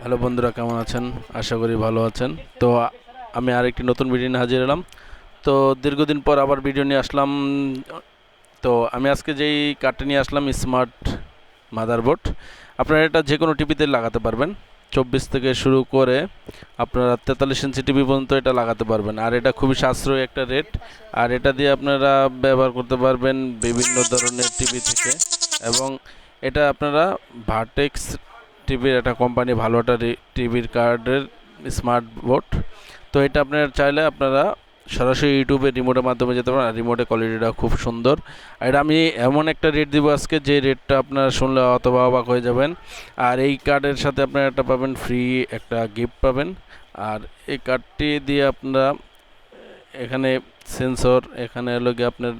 Hello বন্ধুরা, কেমন আছেন? আশা করি ভালো আছেন। তো আমি আরেকটি নতুন ভিডিও নিয়ে হাজির এলাম। তো দীর্ঘদিন পর আবার ভিডিও নিয়ে আসলাম। তো আমি আজকে যেই কার্ডটা নিয়ে আসলাম স্মার্ট মাদারবোর্ড আপনারা এটা যে কোনো টিভিতে লাগাতে পারবেন। চব্বিশ থেকে শুরু করে আপনারা তেতাল্লিশ ইঞ্চি টিভি পর্যন্ত এটা লাগাতে পারবেন। আর এটা খুবই সাশ্রয়ী একটা রেট আর এটা দিয়ে আপনারা ব্যবহার করতে পারবেন বিভিন্ন ধরনের টিভি থেকে। এবং এটা আপনারা ভার্টেক্স টিভির একটা কোম্পানি, ভালো একটা টিভির কার্ডের স্মার্ট বোর্ড। তো এটা আপনারা চাইলে আপনারা সরাসরি ইউটিউবে রিমোটের মাধ্যমে যেতে পারেন। আর রিমোটের কোয়ালিটিটা খুব সুন্দর। আর এটা আমি এমন একটা রেট দিব আজকে যে রেটটা আপনারা শুনলে অথবা অবাক হয়ে যাবেন। আর এই কার্ডের সাথে আপনারা একটা পাবেন ফ্রি একটা গিফট পাবেন। আর এই কার্ডটি দিয়ে আপনারা এখানে সেন্সর এখানে হলো গিয়ে আপনার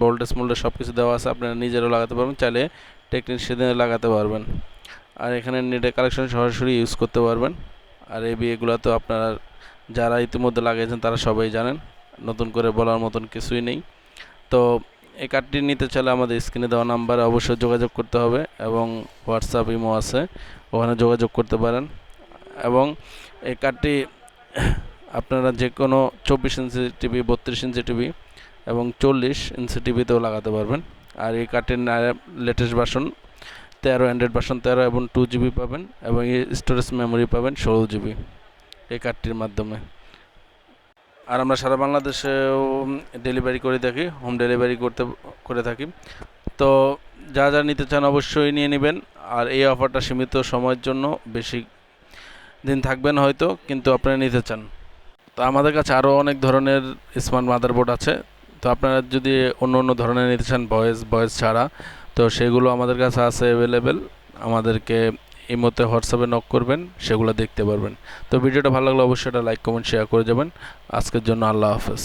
ভোল্টেজ মোল্টেজ সব কিছু দেওয়া আছে। আপনারা নিজেরাও লাগাতে পারবেন। চাইলে টেকনিশিয়ানে লাগাতে পারবেন। আর এখানে নেটের কালেকশন সরাসরি ইউজ করতে পারবেন। আর এই বিয়েগুলো তো আপনারা যারা ইতিমধ্যে লাগিয়েছেন, তারা সবাই জানেন। নতুন করে বলার মতন কিছুই নেই। তো এই কার্ডটি নিতে চাইলে আমাদের স্ক্রিনে দেওয়া নাম্বারে অবশ্যই যোগাযোগ করতে হবে এবং হোয়াটসঅ্যাপ ইমো আছে, ওখানে যোগাযোগ করতে পারেন। এবং এই কার্ডটি আপনারা যে কোনো চব্বিশ ইঞ্চি টিভি বত্রিশ ইঞ্চি টিভি এবং চল্লিশ ইঞ্চি টিভিতেও লাগাতে পারবেন। আর এই কার্ডটির লেটেস্ট ভার্সন তেরো অ্যান্ড্রয়েড ভার্সন তেরো এবং টু জিবি পাবেন এবং স্টোরেজ মেমোরি পাবেন ষোলো জিবি এই কার্ডটির মাধ্যমে। আর আমরা সারা বাংলাদেশেও ডেলিভারি করে থাকি হোম ডেলিভারি করতে, করে থাকি। তো যা যা নিতে চান অবশ্যই নিয়ে নেবেন। আর এই অফারটা সীমিত সময়ের জন্য বেশি দিন থাকবেন হয়তো, কিন্তু আপনারা নিতে চান। তো আমাদের কাছে আরও অনেক ধরনের স্মার্ট মাদারবোর্ড আছে। তো আপনারা যদি অন্য অন্য ধরনের নিতে চান ভয়েস ভয়েস ছাড়া তো সেগুলো আমাদের কাছে আছে অ্যাভেলেবেল আমাদেরকে এই মতে হোয়াটসঅ্যাপে নক করবেন, সেগুলো দেখতে পারবেন। তো ভিডিওটা ভালো লাগলে অবশ্যই এটা লাইক কমেন্ট শেয়ার করে যাবেন। আজকের জন্য আল্লাহ হাফেজ।